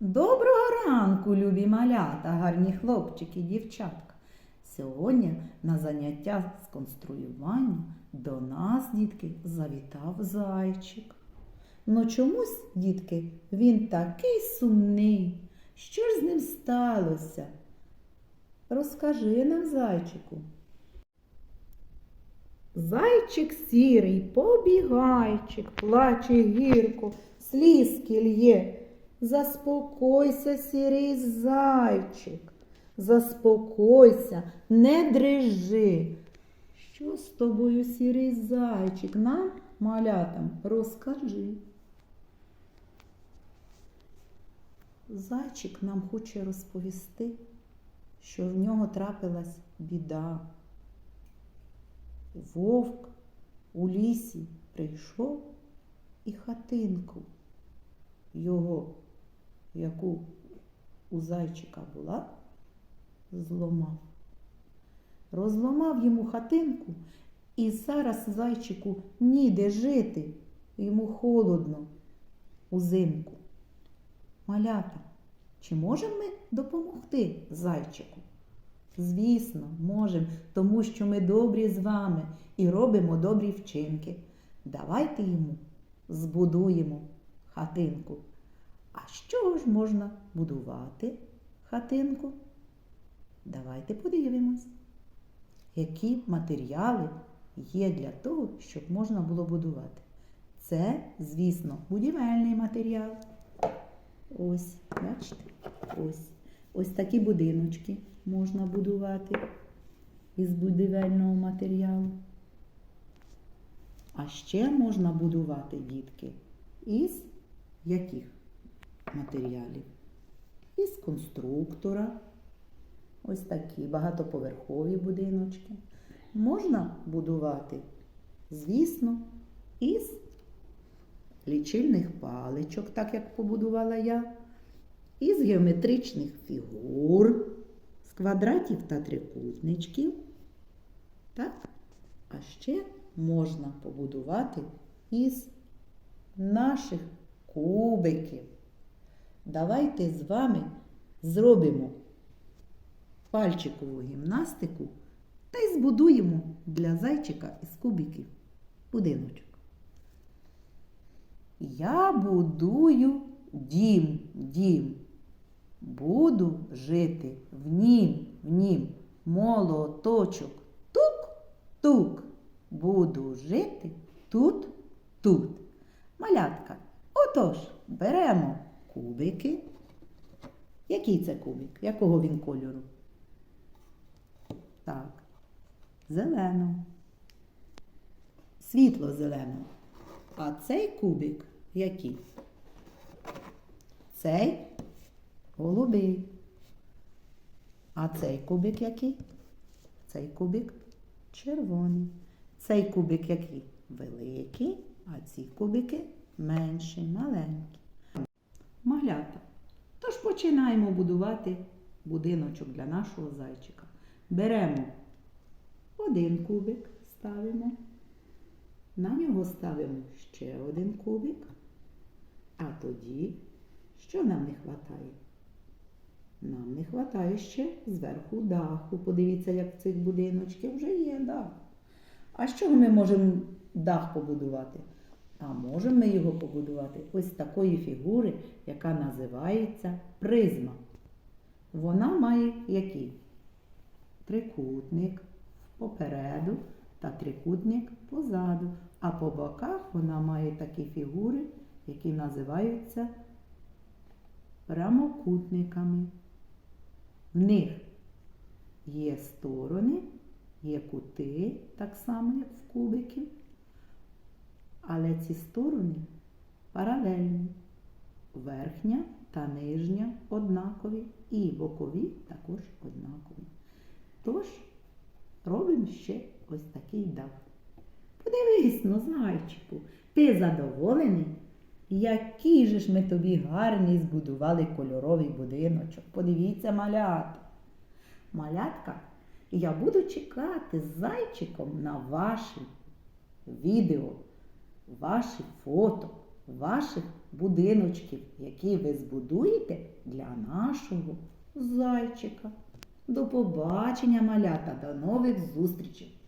Доброго ранку, любі малята, гарні хлопчики, дівчатка. Сьогодні на заняття з конструювання до нас, дітки, завітав зайчик. Ну чомусь, дітки, він такий сумний. Що ж з ним сталося? Розкажи нам, зайчику. Зайчик сірий, побігайчик, плаче гірко, слізки лє. Заспокойся, сірий зайчик, заспокойся, не дрижи. Що з тобою, сірий зайчик? Нам, малятам, розкажи. Зайчик нам хоче розповісти, що в нього трапилась біда. Вовк у лісі прийшов і хатинку його, яку у зайчика була, зломав. Розломав йому хатинку, і зараз зайчику ніде жити, йому холодно узимку. Малята, чи можемо ми допомогти зайчику? Звісно, можемо, тому що ми добрі з вами і робимо добрі вчинки. Давайте йому збудуємо хатинку. А з чого ж можна будувати хатинку? Давайте подивимось, які матеріали є для того, щоб можна було будувати. Це, звісно, будівельний матеріал. Ось, бачите? Ось. Ось такі будиночки можна будувати із будівельного матеріалу. А ще можна будувати, дітки, із яких матеріалів? Із конструктора. Ось такі багатоповерхові будиночки. Можна будувати, звісно, із лічильних паличок, так як побудувала я, із геометричних фігур, з квадратів та трикутничків. Так? А ще можна побудувати із наших кубиків. Давайте з вами зробимо пальчикову гімнастику та й збудуємо для зайчика із кубиків будиночок. Я будую дім, дім. Буду жити в нім, в нім. Молоточок тук-тук. Буду жити тут, тут. Малятка. Отож, беремо кубики. Який це кубик? Якого він кольору? Так. Зеленого. Світло зеленого. А цей кубик який? Цей голубий. А цей кубик який? Цей кубик червоний. Цей кубик який? Великий, а ці кубики менші, маленькі. Малята. Тож починаємо будувати будиночок для нашого зайчика. Беремо один кубик, ставимо. На нього ставимо ще один кубик. А тоді, що нам не вистачає? Нам не вистачає ще зверху даху. Подивіться, як в цих будиночків вже є дах. А з чого ми можемо дах побудувати? А можемо ми його побудувати ось такої фігури, яка називається призма. Вона має який? Трикутник попереду та трикутник позаду. А по боках вона має такі фігури, які називаються прямокутниками. В них є сторони, є кути, так само, як в кубиків. Але ці сторони паралельні. Верхня та нижня однакові і бокові також однакові. Тож робимо ще ось такий дах. Подивись, ну, зайчику, ти задоволений? Який же ж ми тобі гарний збудували кольоровий будиночок. Подивіться, малята. Малятка, я буду чекати з зайчиком на ваші відео, ваші фото. ваших будиночків, які ви збудуєте для нашого зайчика. До побачення, малята, до нових зустрічей!